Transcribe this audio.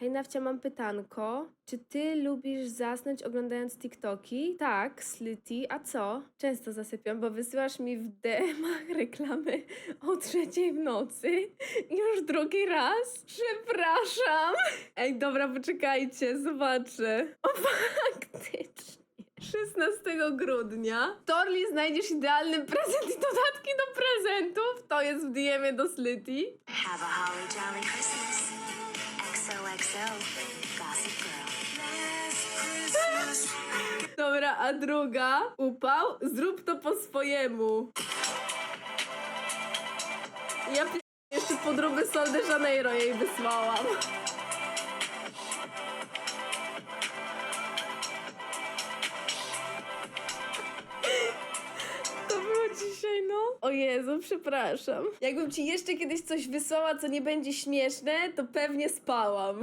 Hej Nawcia, mam pytanko. Czy ty lubisz zasnąć oglądając TikToki? Tak, Slity. A co? Często zasypiam, bo wysyłasz mi w DM-ach reklamy o trzeciej w nocy. Już drugi raz? Przepraszam. Ej, dobra, poczekajcie, zobaczę. O, faktycznie. 16 grudnia. W Torli znajdziesz idealny prezent i dodatki do prezentów. To jest w DM-ie do Slity. Have a holly jolly Christmas. A druga? Upał? Zrób to po swojemu. Ja jeszcze podróby Sol de Janeiro jej wysłałam. To było dzisiaj, no. O Jezu, przepraszam. Jakbym ci jeszcze kiedyś coś wysłała, co nie będzie śmieszne, to pewnie spałam.